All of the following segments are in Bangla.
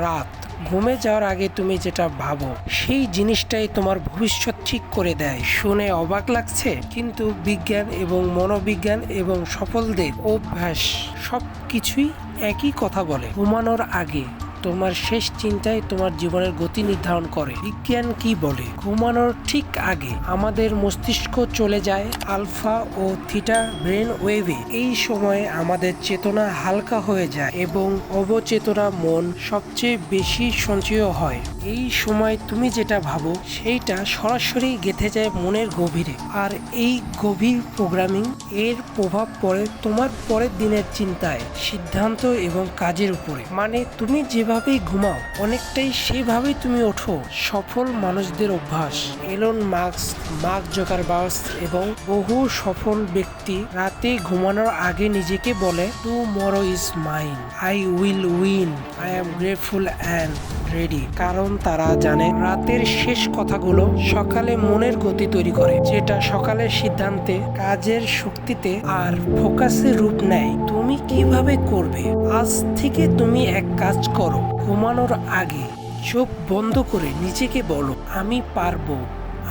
রাত। ঘুমে যাওয়ার আগে তুমি যেটা ভাবো, সেই জিনিসটাই তোমার ভবিষ্যৎ ঠিক করে দেয়। শুনে অবাক লাগছে, কিন্তু বিজ্ঞান এবং মনোবিজ্ঞান এবং সফলদের অভ্যাস সব কিছুই একই কথা বলে। ঘুমানোর আগে তোমার শেষ চিন্তায় তোমার জীবনের গতি নির্ধারণ করে। বিজ্ঞান কি বলে? ঘুমানোর ঠিক আগে আমাদের মস্তিষ্ক চলে যায় আলফা ও থিটা ব্রেন ওয়েভে। এই সময়ে আমাদের চেতনা হালকা হয়ে যায় এবং অবচেতনা মন সবচেয়ে বেশি সঞ্চয় হয়। এই সময় তুমি যেটা ভাবো, সেইটা সরাসরি গেঁথে যায় মনের গভীরে। আর এই গভীর প্রোগ্রামিং এর প্রভাব পড়ে তোমার পরের দিনের চিন্তায়, সিদ্ধান্ত এবং কাজের উপরে। মানে তুমি যেভাবেই ঘুমাও, অনেকটাই সেভাবেই তুমি ওঠো। সফল মানুষদের অভ্যাস। এলন মার্কস মার্ক জোকারবার্স এবং বহু সফল ব্যক্তি রাতে ঘুমানোর আগে নিজেকে বলে tomorrow is mine I will win I am grateful and ready কারণ তারা জানে রাতের শেষ কথাগুলো সকালে মনের গতি তৈরি করে, যেটা সকালের সিদ্ধান্তে, কাজের শক্তিতে আর ফোকাসের রূপ নেয়। তুমি কীভাবে করবে? আজ থেকে তুমি এক কাজ করো, ঘুমানোর আগে চোখ বন্ধ করে নিজেকে বলো, আমি পারব,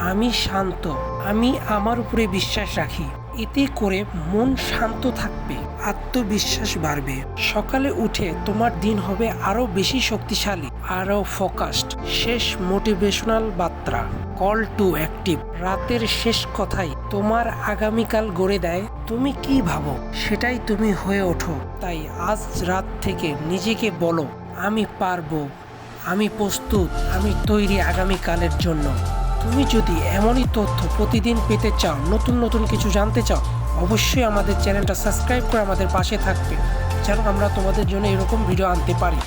আমি শান্ত, আমি আমার উপরে বিশ্বাস রাখি। এতে করে মন শান্ত থাকবে, আত্মবিশ্বাস বাড়বে। সকালে উঠে তোমার দিন হবে আরও বেশি শক্তিশালী আরও ফোকাসড শেষ মোটিভেশনাল বার্তা কল টু অ্যাক্টিভ রাতের শেষ কথাই তোমার আগামীকাল গড়ে দেয়। তুমি কি ভাবো? সেটাই তুমি হয়ে ওঠো। তাই আজ রাত থেকে নিজেকে বলো, আমি পারব, আমি প্রস্তুত, আমি তৈরি আগামীকালের জন্য। তুমি যদি এমনই তথ্য প্রতিদিন পেতে চাও, নতুন নতুন কিছু জানতে চাও, অবশ্যই আমাদের চ্যানেলটা সাবস্ক্রাইব করে আমাদের পাশে থাকবে। যেন আমরা তোমাদের জন্য এরকম ভিডিও আনতে পারি।